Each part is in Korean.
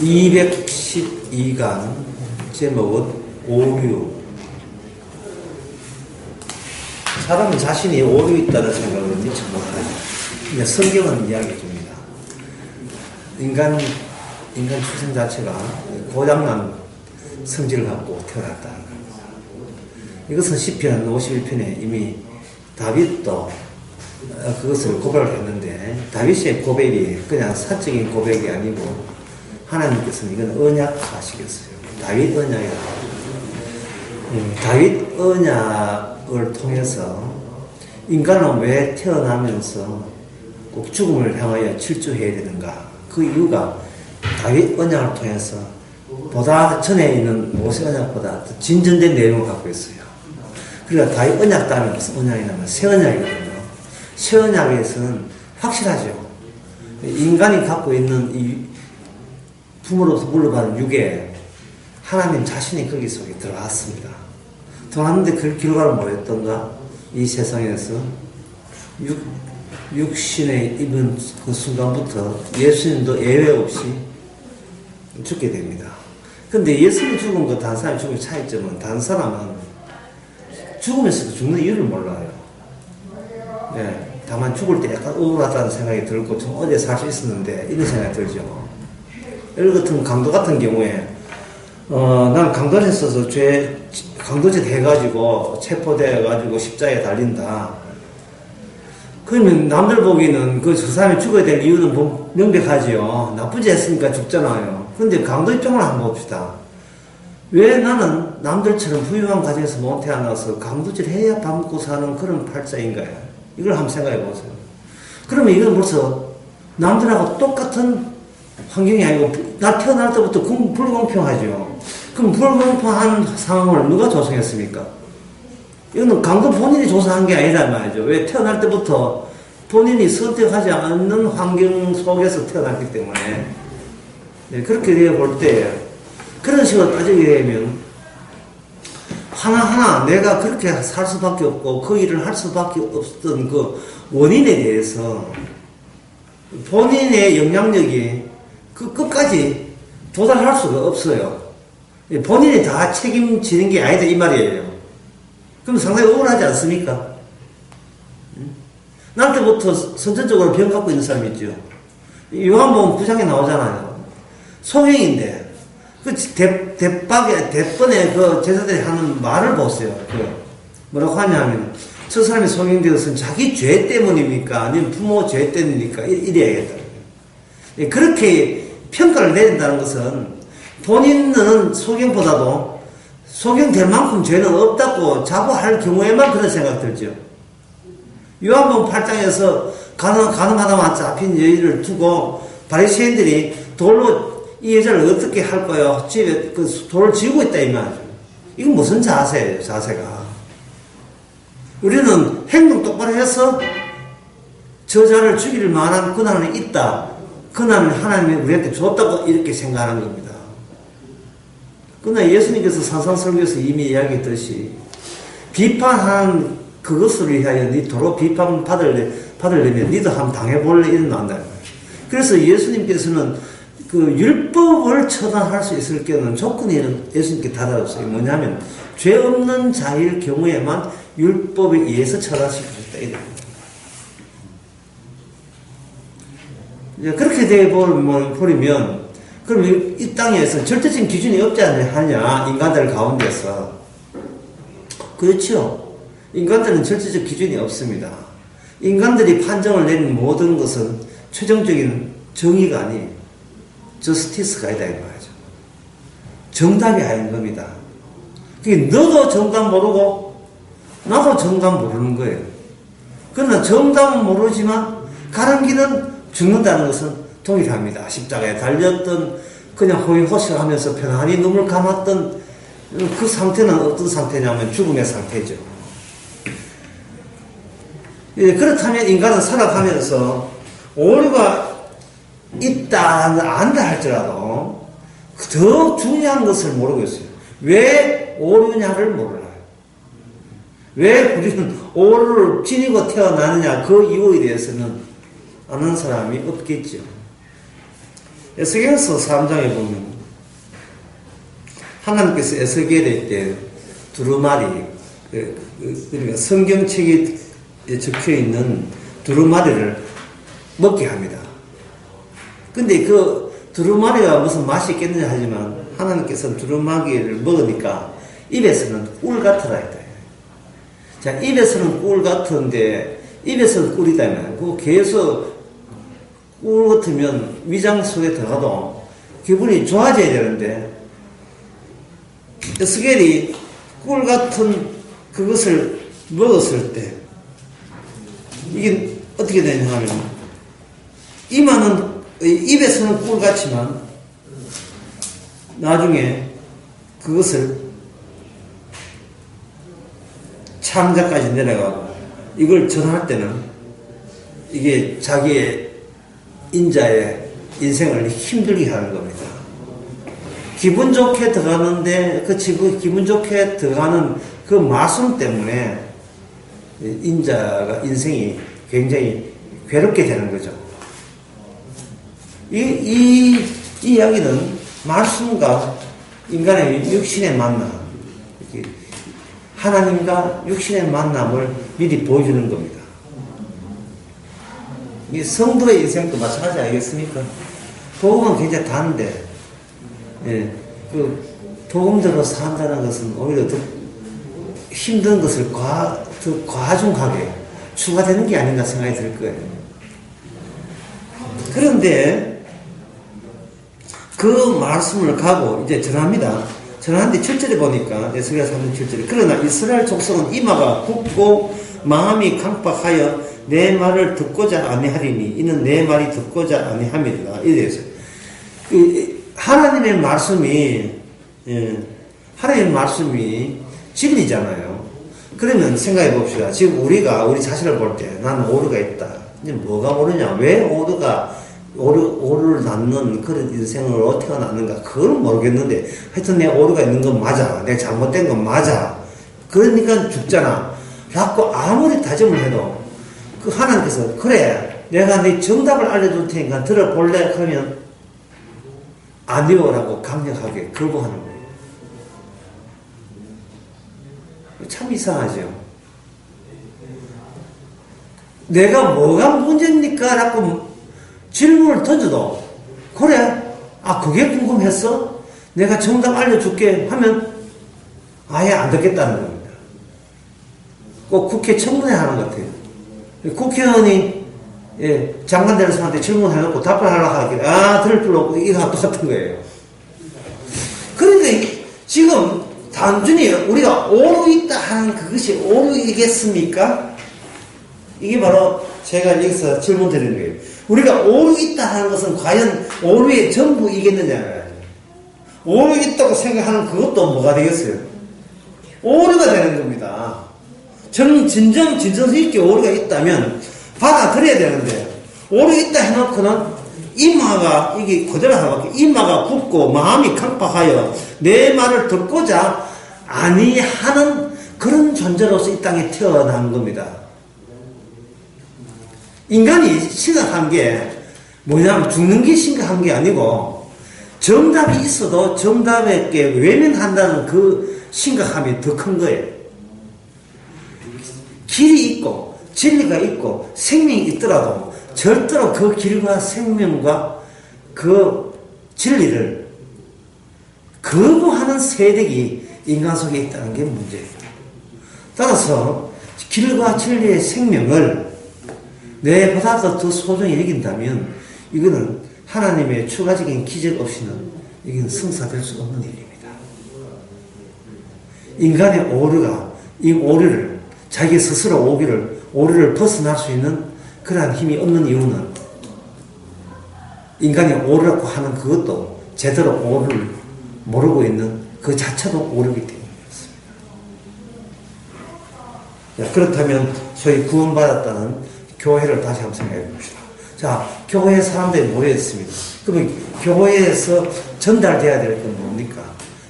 212강 제목은 오류 사람은 자신이 오류 있다는 생각을 미처 못하죠. 근데 성경은 이야기해 줍니다. 인간, 인간 출생 자체가 고장난 성질을 갖고 태어났다는 것. 이것은 시편 51편에 이미 다윗도 어, 그것을 고백을 했는데 다윗의 고백이 그냥 사적인 고백이 아니고 하나님께서는 이건 언약하시겠어요. 다윗 언약이라고. 음, 다윗 언약을 통해서 인간은 왜 태어나면서 꼭 죽음을 향하여 질주해야 되는가? 그 이유가 다윗 언약을 통해서 보다 전에 있는 모세 언약보다 더 진전된 내용을 갖고 있어요. 그러니까 다윗 언약 다음에 무슨 언약이냐면 새 언약이거든요. 새 언약에서는 확실하죠. 인간이 갖고 있는 이 부모로부터 물려받은 육에 하나님 자신이 거기 속에 들어갔습니다. 들어갔는데 그 결과는 뭐였던가? 이 세상에서 육, 육신의 입은 그 순간부터 예수님도 예외 없이 죽게 됩니다. 근데 예수님 죽은 거 다른 사람이 죽은 차이점은 다른 사람은 죽으면서도 죽는 이유를 몰라요. 네, 다만 죽을 때 약간 우울하다는 생각이 들고 좀 어제 살 수 있었는데 이런 생각이 들죠. 예를 같은 강도 같은 경우에 어, 난 강도를 했어서 죄 강도짓 해가지고 체포돼 가지고 십자가에 달린다. 그러면 남들 보기에는 그 저 사람이 죽어야 될 이유는 뭐 명백하지요. 나쁜 짓 했으니까 죽잖아요. 근데 강도 입장을 한번 봅시다. 왜 나는 남들처럼 부유한 가정에서 못 태어나서 강도질 해야 밥 먹고 사는 그런 팔자인가요? 이걸 한번 생각해 보세요. 그러면 이건 벌써 남들하고 똑같은 환경이 아니고 나 태어날 때부터 불공평하죠. 그럼 불공평한 상황을 누가 조성했습니까? 이거는 강도 본인이 조성한 게 아니란 말이죠. 왜 태어날 때부터 본인이 선택하지 않는 환경 속에서 태어났기 때문에 네, 그렇게 되어 볼 때 그런 식으로 따지게 되면 하나하나 내가 그렇게 살 수밖에 없고 그 일을 할 수밖에 없었던 그 원인에 대해서 본인의 영향력이 그 끝까지 도달할 수가 없어요. 본인이 다 책임지는 게 아니다 이 말이에요. 그럼 상당히 억울하지 않습니까? 날 때부터 선천적으로 병 갖고 있는 사람이 있죠. 요한복음 9장에 나오잖아요. 소경인데 그 대, 대박에 대번에 그 제자들이 하는 말을 보세요. 그 뭐라고 하냐면 저 사람이 소경되었은 자기 죄 때문입니까? 아니면 부모 죄 때문입니까? 이래야겠다. 예, 그렇게 평가를 내린다는 것은 본인은 소경보다도 소경될 만큼 죄는 없다고 자부할 경우에만 그런 생각 들죠. 요한복음 8장에서 가능, 가능하다만 잡힌 여인을 두고 바리새인들이 돌로 이 여자를 어떻게 할 거야? 집에 그 돌을 지우고 있다 이 말이죠. 이건 무슨 자세예요, 자세가. 우리는 행동 똑바로 해서 저자를 죽일 만한 권한은 있다. 권한을 하나님이 우리한테 줬다고 이렇게 생각하는 겁니다. 그러나 예수님께서 산상설교에서 이미 이야기했듯이 비판한 그것을 위하여 니 도로 비판 받을, 받으려면 니도 한번 당해볼래 이런 나온다. 그래서 예수님께서는 그 율법을 처단할 수 있을 경우는 조건이 예수님께 달아졌어요. 뭐냐면 죄 없는 자일 경우에만 율법에 의해서 처단시킬 수 있다. 그렇게 돼 버리면 그럼 이 땅에서 절대적인 기준이 없지 않냐 인간들 가운데서 그렇죠. 인간들은 절대적 기준이 없습니다. 인간들이 판정을 내는 모든 것은 최종적인 정의가 아니 저스티스가 아니다 이 말이죠. 정답이 아닌 겁니다. 그게 너도 정답 모르고 나도 정답 모르는 거예요. 그러나 정답은 모르지만 가는 길은 죽는다는 것은 동일합니다. 십자가에 달렸던 그냥 호의호식 하면서 편안히 눈을 감았던 그 상태는 어떤 상태냐면 죽음의 상태죠. 예, 그렇다면 인간은 살아가면서 오류가 있다, 안다 할지라도 더 중요한 것을 모르고 있어요. 왜 오류냐를 몰라요. 왜 우리는 오류를 지니고 태어나느냐 그 이유에 대해서는 아는 사람이 없겠죠. 에스겔서 3장에 보면 하나님께서 에스겔에 때 두루마리 그, 그, 그러니까 성경책에 적혀 있는 두루마리를 먹게 합니다. 근데 그 두루마리가 무슨 맛이 있겠느냐 하지만 하나님께서는 두루마리를 먹으니까 입에서는 꿀 같으라 했다. 자, 입에서는 꿀 같은데 입에서는 꿀이다면 그 계속 꿀 같으면 위장 속에 들어가도 기분이 좋아져야 되는데 스겔이 꿀 같은 그것을 먹었을 때 이게 어떻게 되냐 하면 이마는 입에서는 꿀 같지만 나중에 그것을 창자까지 내려가고 이걸 전할 때는 이게 자기의 인자의 인생을 힘들게 하는 겁니다. 기분 좋게 들어가는데 그 기분 좋게 들어가는 그 마술 때문에 인자가 인생이 굉장히 괴롭게 되는 거죠. 이, 이, 이 이야기는 말씀과 인간의 육신의 만남, 하나님과 육신의 만남을 미리 보여주는 겁니다. 이 성도의 인생도 마찬가지 아니겠습니까? 복음은 굉장히 단데, 예, 그, 복음대로 산다는 것은 오히려 더 힘든 것을 과, 더 과중하게 추가되는 게 아닌가 생각이 들 거예요. 그런데, 그 말씀을 가고 이제 전합니다. 전하는데 7절에 보니까, 에스겔 3장 7절에, 그러나 이스라엘 족속은 이마가 굽고 마음이 강박하여 내 말을 듣고자 아니하리니 이는 내 말이 듣고자 아니함이라 이래서 하나님의 말씀이 예, 하나님의 말씀이 진리잖아요. 그러면 생각해 봅시다. 지금 우리가 우리 자신을 볼 때 나는 오류가 있다. 이제 뭐가 오르냐? 왜 오류가 오류, 오류를 낳는 그런 어떻게 낳는가? 그건 모르겠는데 하여튼 내 오류가 있는 건 맞아. 내 잘못된 건 맞아. 그러니까 죽잖아. 라고 아무리 다짐을 해도 그 하나님께서 그래 내가 네 정답을 알려줄 테니까 들어볼래 하면 아니오라고 강력하게 거부하는 거예요. 참 이상하죠. 내가 뭐가 문제입니까? 라고 질문을 던져도 그래 아 그게 궁금했어? 내가 정답 알려줄게 하면 아예 안 듣겠다는 겁니다. 꼭 국회 청문회 하는 것 같아요. 국회의원이 예, 장관 되는 사람한테 질문해놓고 답변하려고 하길래 아 들을 필요 없고 이거 똑같은 거예요. 그런데 지금 단순히 우리가 오류 있다 하는 그것이 오류이겠습니까? 이게 바로 제가 여기서 질문 드리는 거예요. 우리가 오류 있다 하는 것은 과연 오류의 전부이겠느냐? 오류 있다고 생각하는 그것도 뭐가 되겠어요? 오류가 되는 겁니다. 저는 진정 진정성 있게 오류가 있다면 받아들여야 되는데 오류 있다 해놓고는 이마가 이게 그대로 하고 이마가 굽고 마음이 강박하여 내 말을 듣고자 아니하는 그런 존재로서 이 땅에 태어난 겁니다. 인간이 심각한 게 뭐냐면 죽는 게 심각한 게 아니고 정답이 있어도 정답에게 외면한다는 그 심각함이 더 큰 거예요. 길이 있고 진리가 있고 생명이 있더라도 절대로 그 길과 생명과 그 진리를 거부하는 세력이 인간 속에 있다는 게 문제예요. 따라서 길과 진리의 생명을 내보다 더 소중히 여긴다면 이거는 하나님의 추가적인 기적 없이는 이건 성사될 수 없는 일입니다. 인간의 오류가 이 오류를 자기 스스로 오기를 오류를 벗어날 수 있는 그러한 힘이 없는 이유는 인간이 오류라고 하는 그것도 제대로 오류를 모르고 있는 그 자체도 오류기 때문이었습니다. 그렇다면 소위 구원받았다는 교회를 다시 한번 생각해 봅시다. 자, 교회 사람들이 모여있습니다. 그러면 교회에서 전달돼야 될 건 뭡니까?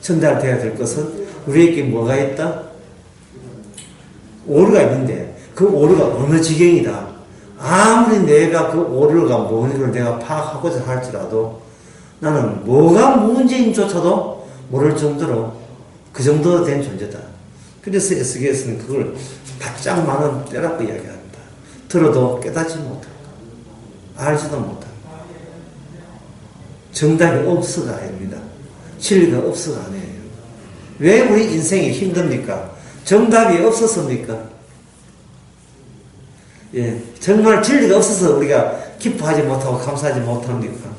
전달돼야 될 것은 우리에게 뭐가 있다? 오류가 있는데 그 오류가 어느 지경이다. 아무리 내가 그 오류가 뭔지를 내가 파악하고자 할지라도 나는 뭐가 문제인조차도 모를 정도로 그 정도 된 존재다. 그래서 SKS는 그걸 바짝 많은 때라고 이야기합니다. 들어도 깨닫지 못하고, 알지도 못하고, 정답이 없어가 아닙니다. 진리가 없어가 아니에요. 왜 우리 인생이 힘듭니까? 정답이 없었습니까? 예, 정말 진리가 없어서 우리가 기뻐하지 못하고 감사하지 못합니까?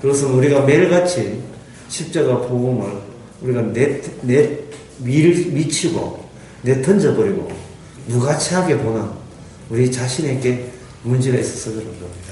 그래서 우리가 매일같이 십자가 복음을 우리가 내, 내, 미, 미치고 내 던져버리고 무가치하게 보는 우리 자신에게 문제가 있어서 그런 겁니다.